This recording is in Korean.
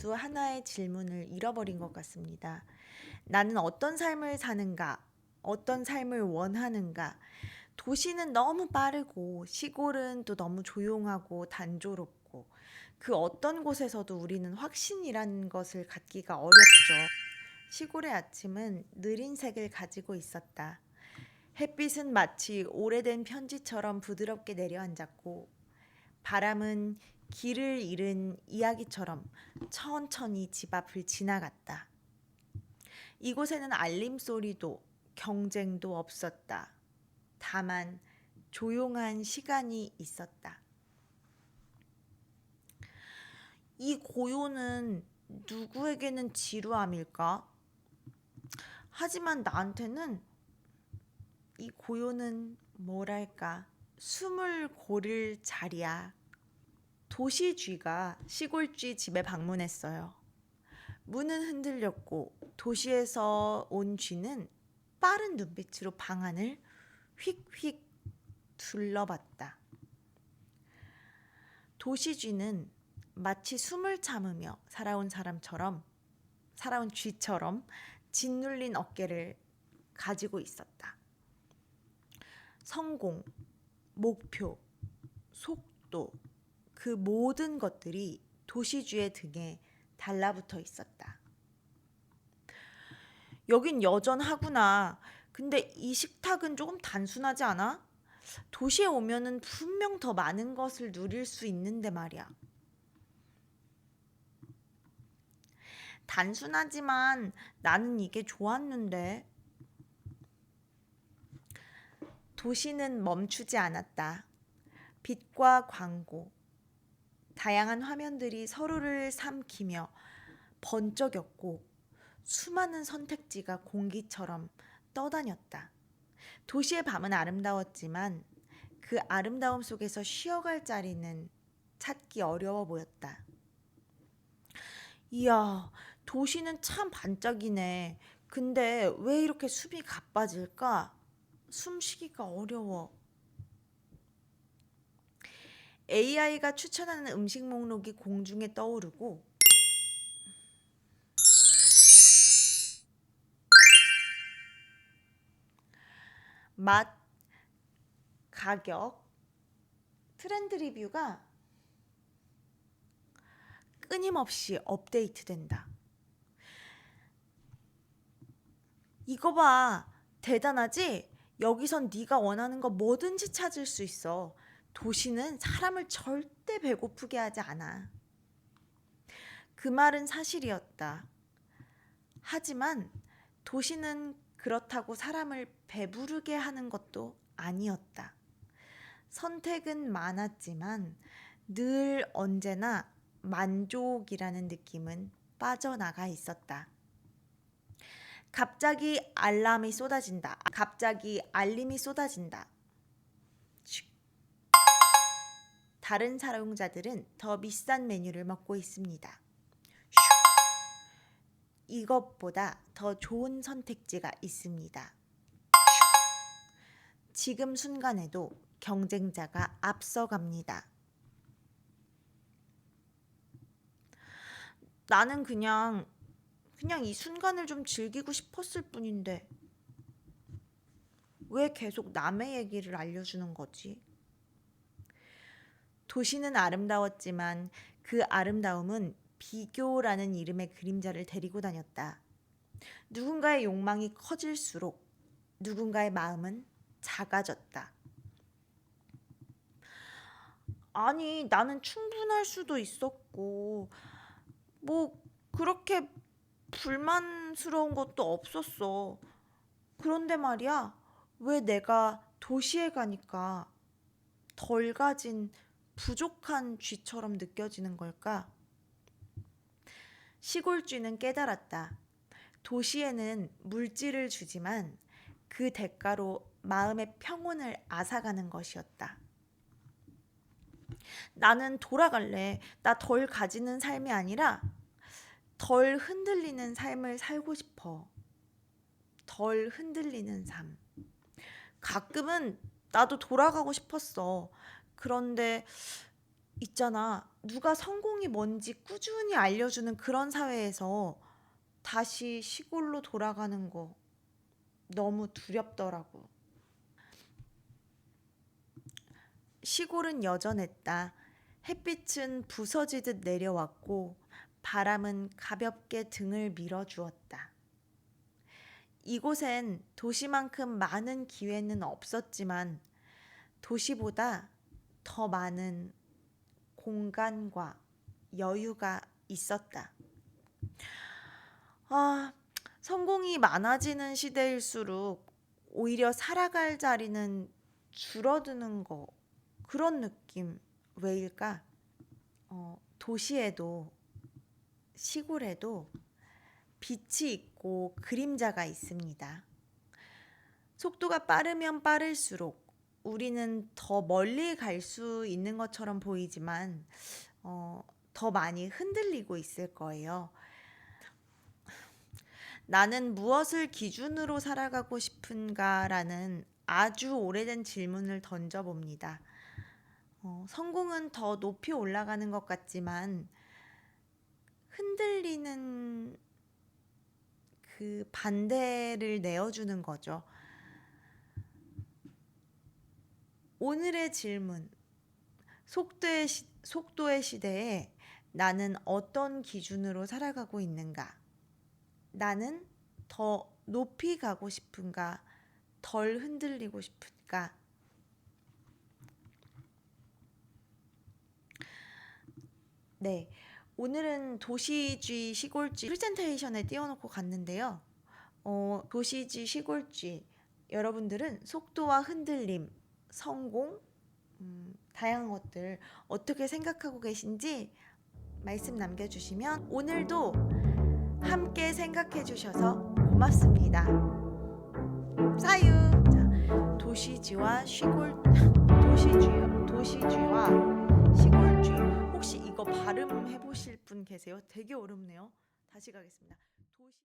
모두 하나의 질문을 잃어버린 것 같습니다. 나는 어떤 삶을 사는가? 어떤 삶을 원하는가? 도시는 너무 빠르고 시골은 또 너무 조용하고 단조롭고 그 어떤 곳에서도 우리는 확신이라는 것을 갖기가 어렵죠. 시골의 아침은 느린 색을 가지고 있었다. 햇빛은 마치 오래된 편지처럼 부드럽게 내려앉았고 바람은 길을 잃은 이야기처럼 천천히 집 앞을 지나갔다. 이곳에는 알림 소리도 경쟁도 없었다. 다만 조용한 시간이 있었다. 이 고요는 누구에게는 지루함일까? 하지만 나한테는 이 고요는 뭐랄까 숨을 고를 자리야. 도시쥐가 시골쥐 집에 방문했어요. 문은 흔들렸고 도시에서 온 쥐는 빠른 눈빛으로 방 안을 휙휙 둘러봤다. 도시쥐는 마치 숨을 참으며 살아온 사람처럼 살아온 쥐처럼 짓눌린 어깨를 가지고 있었다. 성공, 목표, 속도, 그 모든 것들이 도시쥐의 등에 달라붙어 있었다. 여긴 여전하구나. 근데 이 식탁은 조금 단순하지 않아? 도시에 오면은 분명 더 많은 것을 누릴 수 있는데 말이야. 단순하지만 나는 이게 좋았는데. 도시는 멈추지 않았다. 빛과 광고, 다양한 화면들이 서로를 삼키며 번쩍였고 수많은 선택지가 공기처럼 떠다녔다. 도시의 밤은 아름다웠지만 그 아름다움 속에서 쉬어갈 자리는 찾기 어려워 보였다. 이야, 도시는 참 반짝이네. 근데 왜 이렇게 숨이 가빠질까? 숨쉬기가 어려워. AI가 추천하는 음식 목록이 공중에 떠오르고 맛, 가격, 트렌드 리뷰가 끊임없이 업데이트된다. 이거 봐. 대단하지? 여기선 네가 원하는 거 뭐든지 찾을 수 있어. 도시는 사람을 절대 배고프게 하지 않아. 그 말은 사실이었다. 하지만 도시는 그렇다고 사람을 배부르게 하는 것도 아니었다. 선택은 많았지만 늘 언제나 만족이라는 느낌은 빠져나가 있었다. 갑자기 알람이 쏟아진다. 갑자기 알림이 쏟아진다. 슉. 다른 사용자들은 더 비싼 메뉴를 먹고 있습니다. 슉. 이것보다 더 좋은 선택지가 있습니다. 슉. 지금 순간에도 경쟁자가 앞서갑니다. 나는 그냥 그냥 이 순간을 좀 즐기고 싶었을 뿐인데 왜 계속 남의 얘기를 알려주는 거지? 도시는 아름다웠지만 그 아름다움은 비교라는 이름의 그림자를 데리고 다녔다. 누군가의 욕망이 커질수록 누군가의 마음은 작아졌다. 아니, 나는 충분할 수도 있었고, 뭐, 그렇게 불만스러운 것도 없었어. 그런데 말이야, 왜 내가 도시에 가니까 덜 가진 부족한 쥐처럼 느껴지는 걸까? 시골 쥐는 깨달았다. 도시에는 물질을 주지만 그 대가로 마음의 평온을 앗아가는 것이었다. 나는 돌아갈래. 나 덜 가지는 삶이 아니라 덜 흔들리는 삶을 살고 싶어. 덜 흔들리는 삶. 가끔은 나도 돌아가고 싶었어. 그런데 있잖아. 누가 성공이 뭔지 꾸준히 알려주는 그런 사회에서 다시 시골로 돌아가는 거 너무 두렵더라고. 시골은 여전했다. 햇빛은 부서지듯 내려왔고 바람은 가볍게 등을 밀어 주었다. 이곳엔 도시만큼 많은 기회는 없었지만 도시보다 더 많은 공간과 여유가 있었다. 아, 성공이 많아지는 시대일수록 오히려 살아갈 자리는 줄어드는 거 그런 느낌 왜일까? 어, 도시에도 시골에도 빛이 있고 그림자가 있습니다. 속도가 빠르면 빠를수록 우리는 더 멀리 갈 수 있는 것처럼 보이지만 어, 더 많이 흔들리고 있을 거예요. 나는 무엇을 기준으로 살아가고 싶은가라는 아주 오래된 질문을 던져봅니다. 어, 성공은 더 높이 올라가는 것 같지만 흔들리는 그 반대를 내어주는 거죠. 오늘의 질문. 속도의, 시, 속도의 시대에 나는 어떤 기준으로 살아가고 있는가? 나는 더 높이 가고 싶은가? 덜 흔들리고 싶은가? 네. 오늘은 도시쥐, 시골쥐 프레젠테이션에 띄워놓고 갔는데요. 어, 도시쥐, 시골쥐. 여러분들은 속도와 흔들림, 성공, 음, 다양한 것들 어떻게 생각하고 계신지 말씀 남겨주시면 오늘도 함께 생각해 주셔서 고맙습니다. 사유. 자, 도시쥐와 시골 도시쥐 도시쥐와 시골쥐 혹시 이거 발음 해 보실 분 계세요? 되게 어렵네요. 다시 가겠습니다.